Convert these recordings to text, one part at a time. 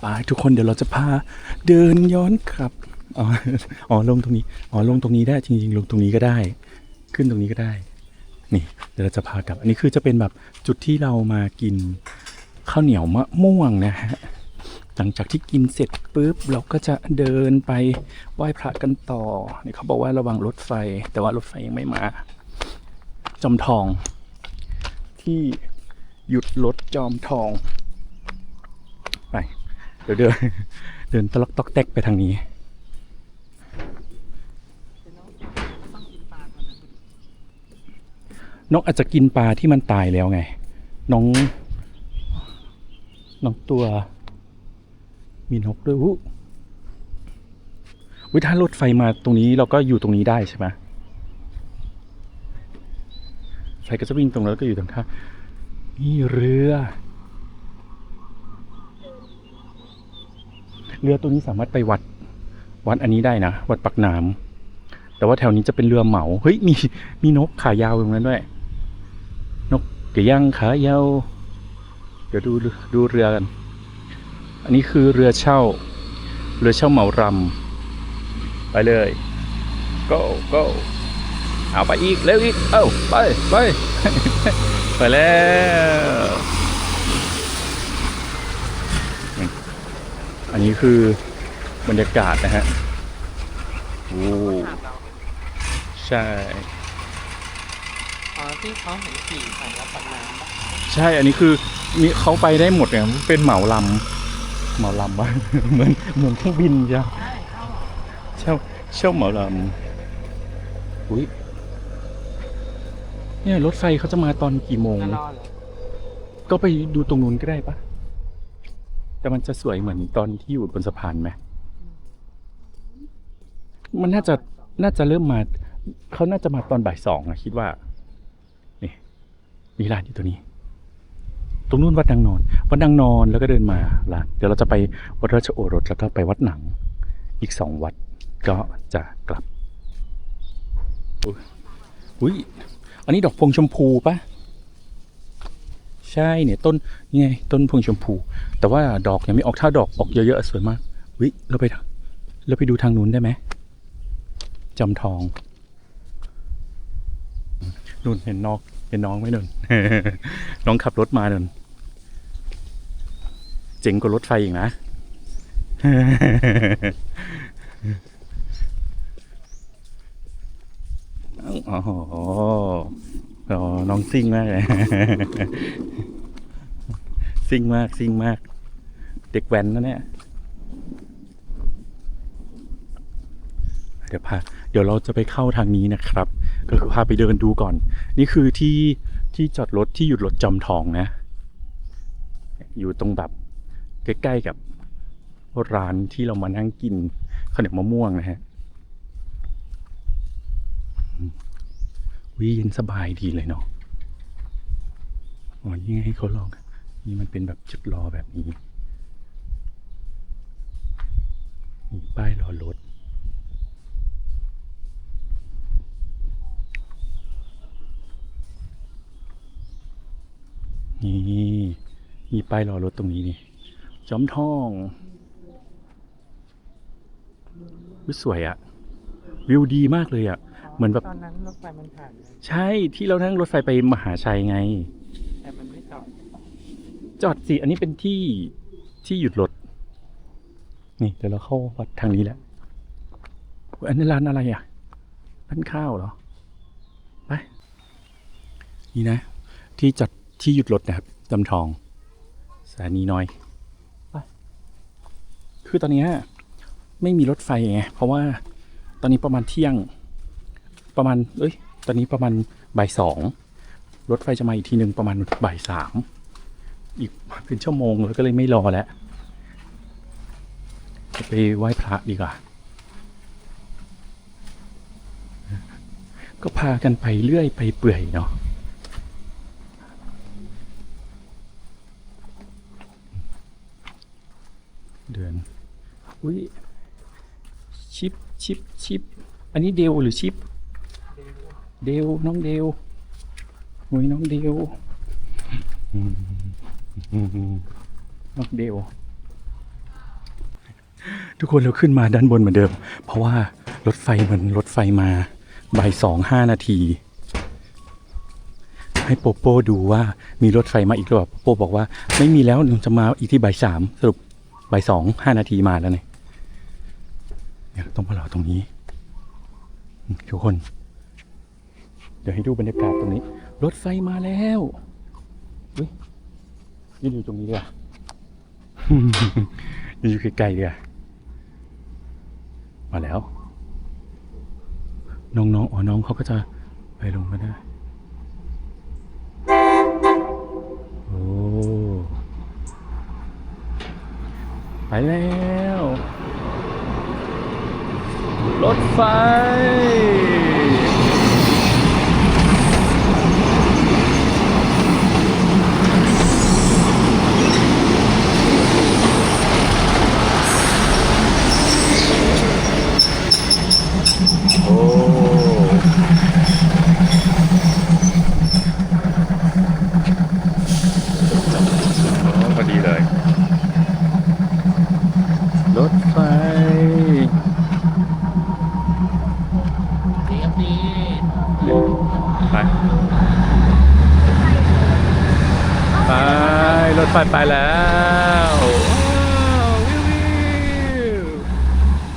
ไปทุกคนเดี๋ยวเราจะพาเดินย้อนกลับอ๋ออ๋อลงตรงนี้อ๋อลงตรงนี้ได้จริงๆลงตรงนี้ก็ได้ ขึ้นตรงนี้ก็ได้ นี่เดี๋ยวเราจะพากลับ อันนี้คือจะเป็นแบบจุดที่เรามากินข้าวเหนียวมะม่วงนะฮะหลังจากที่กินเสร็จปุ๊บเราก็จะเดินไปไหว้พระกันต่อนี่เขาบอกว่าระวังรถไฟ แต่ว่ารถไฟยังไม่มา จอมทอง ที่หยุดรถจอมทองไป ดี๋ยวเดินเดินตะลอกตอกแตกไปทางนี้ นกอาจจะกินปลาที่มันตายแล้วไง น้อง น้องตัว มีนกด้วยอู้วิถ้ารถไฟมาตรงนี้เราก็อยู่ตรงนี้ได้ใช่ไหมไฟก็จะวิ่งตรงนั้นแล้วก็อยู่ตรงข้างนี่เรือ เรือตัวนี้สามารถไปวัดวัดอันนี้ได้นะ วัดปักน้ำแต่ว่าแถวนี้จะเป็นเรือเหมา เฮ้ยมีมีนกขายาวตรงนั้นด้วย นกกระย่างขายาว เดี๋ยวดูดูเรือกัน อันนี้คือเรือเช่า เรือเช่าเหมารำไปเลย go go เอาไปอีกเร็วอีก เอ้าไปไปไปแล้วนี่อั นนี้คือบรรยากาศนะฮะโอ้ใช่ อ๋อที่เขาเห็นขี่ผ่านแล้วปักน้ำปะใช่ อันนี้คือมีเขาไปได้หมดเนี่ยเป็นเหมาลำเหมาลำวะ เหมือนเหมือนเครื่องบินจ้ะเช่าเช่าเหมาลำอุ้ยเนี่ยรถไฟเขาจะมาตอนกี่โมงจะรอเหรอ ก็ไปดูตรงนู้นก็ได้ปะ แต่มันจะสวยเหมือนตอนที่อยู่บนสะพานไหมมันน่าจะน่าจะเริ่มมาเขาน่าจะมาตอนบ่ายสองอะคิดว่า นี่มีร้านอยู่ตัวนี้ ตรงนู้นวัดนางนอน วัดนางนอนแล้วก็เดินมาร้านเดี๋ยวเราจะไปวัดราชโอรสแล้วก็ไปวัดหนัง อีกสองวัดก็จะกลับอุ้ยอันนี้ดอกพวงชมพูปะ ใช่เนี่ยต้นนี่ไงต้นพวงชมพู แต่ว่าดอกยังไม่ออกถ้าดอกออกเยอะๆสวยมากวิเราไปเราไปดูทางนู้นได้ไหมจำทองนุ่นเห็นนอกเห็นน้องไหมนุ่นน้องขับรถมานุ่นเจ๋งกว่ารถไฟอีกนะอ๋อ อ๋อน้องซิ่งมากเลยซิ่งมากซิ่งมาก เด็กแว้นนะเนี่ย เดี๋ยวพาเดี๋ยวเราจะไปเข้าทางนี้นะครับ ก็คือพาไปเดินดูก่อน นี่คือที่ที่จอดรถที่หยุดรถจอมทองนะ อยู่ตรงแบบใกล้ๆกับร้านที่เรามานั่งกินขนมมะม่วงนะฮะ วิเย็นสบายดีเลยเนาะอ๋อยังไงให้เขาลอง นี่มันเป็นแบบจุดรอแบบนี้ มีป้ายรอรถนี่มีป้ายรอรถตรงนี้นี่ จอมทองวิสวยอะวิวดีมากเลยอะ เหมือนแบบตอนนั้นรถไฟมันผ่านไงใช่ที่เรานั่งรถไฟไปมหาชัยไง แต่มันไม่จอดจอดสิอันนี้เป็นที่ที่หยุดรถนี่เดี๋ยวเราเข้าวัดทางนี้แหละอุ๊ยอันนี้ร้านอะไรอะร้านข้าวเหรอไปนี่นะ ที่จอดที่หยุดรถนะครับจำทองสถานีน้อยไปคือตอนเนี้ยไม่มีรถไฟไงเพราะว่าตอนนี้ประมาณเที่ยง ประมาณ เอ้ย ตอนนี้ประมาณบ่ายสอง รถไฟจะมาอีกทีหนึ่งประมาณบ่ายสาม อีกเป็นชั่วโมงแล้วก็เลยไม่รอแล้ว จะไปไหว้พระดีกว่า ก็พากันไปเรื่อยไปเปื่อยเนาะเดือน อุ้ย ชิป ชิป ชิป อันนี้เดวหรือชิป เดวน้องเดวโอ้ยน้องเดวน้องเดวทุกคนเราขึ้นมาด้านบนเหมือนเดิม เพราะว่ารถไฟเหมือนรถไฟมาบ่ายสองห้านาที ให้โปโป้ดูว่ามีรถไฟมาอีกหรือเปล่าโปโป้บอกว่า ไม่มีแล้วจะมาอีกที่บ่ายสามสรุปบ่ายสองห้านาทีมาแล้วเนี่ยต้องมารอตรงนี้ ทุกคน เดี๋ยวให้ดูบรรยากาศตรงนี้ รถไฟมาแล้วอุ้ยยืนอยู่ตรงนี้เลยยืนอยู่ใกล้ๆเลยมาแล้ว น้องๆอ๋อน้องเขาก็จะไปลงมาได้โอ้ไปแล้ว รถไฟ โอ้พอดีเลย รถไฟ ดีครับดี ไป ไป ร ถไฟไปแล้วว้าววิววิว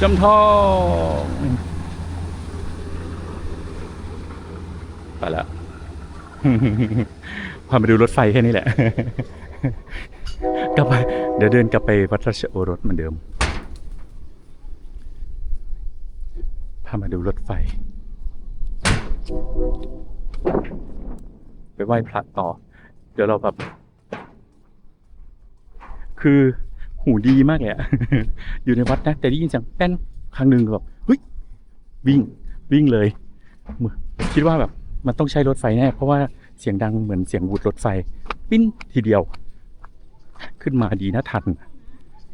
จำทองไปแล้วพามาดูรถไฟแค่นี้แหละ กลับไป เดี๋ยวเดินกลับไปวัดราชโอรสเหมือนเดิม พามาดูรถไฟ ไปไหว้พระต่อ เดี๋ยวเราแบบ คือหูดีมากเลยอะอยู่ในวัดนะ แต่ได้ยินเสียงแป้นครั้งหนึ่งแบบเฮ้ยวิ่งวิ่งเลย คิดว่าแบบมันต้องใช้รถไฟแน่ เพราะว่าเสียงดังเหมือนเสียงวูดรถไฟ ปิ้นทีเดียว ขึ้นมาดีนะทัน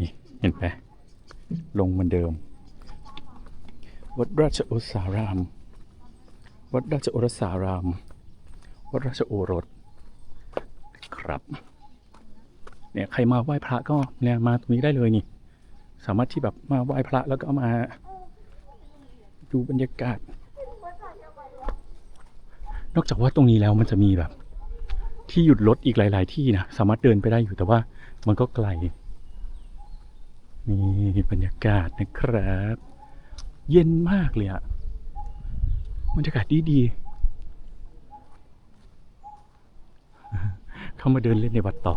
นี่เห็นไหมลงเหมือนเดิม วัดราชโอสาราม วัดราชโอรสาราม วัดราชโอรส ครับ เนี่ยใครมาไหว้พระก็เนี่ยมาตรงนี้ได้เลยนี่ สามารถที่แบบมาไหว้พระแล้วก็มาดูบรรยากาศ นอกจากว่าตรงนี้แล้วมันจะมีแบบ ที่หยุดรถอีกหลาย ๆ ที่นะสามารถเดินไปได้อยู่แต่ว่ามันก็ไกลนี่บรรยากาศนะครับ เย็นมากเลยอะบรรยากาศดีดีๆเข้ามาเดินเล่นในวัดต่อ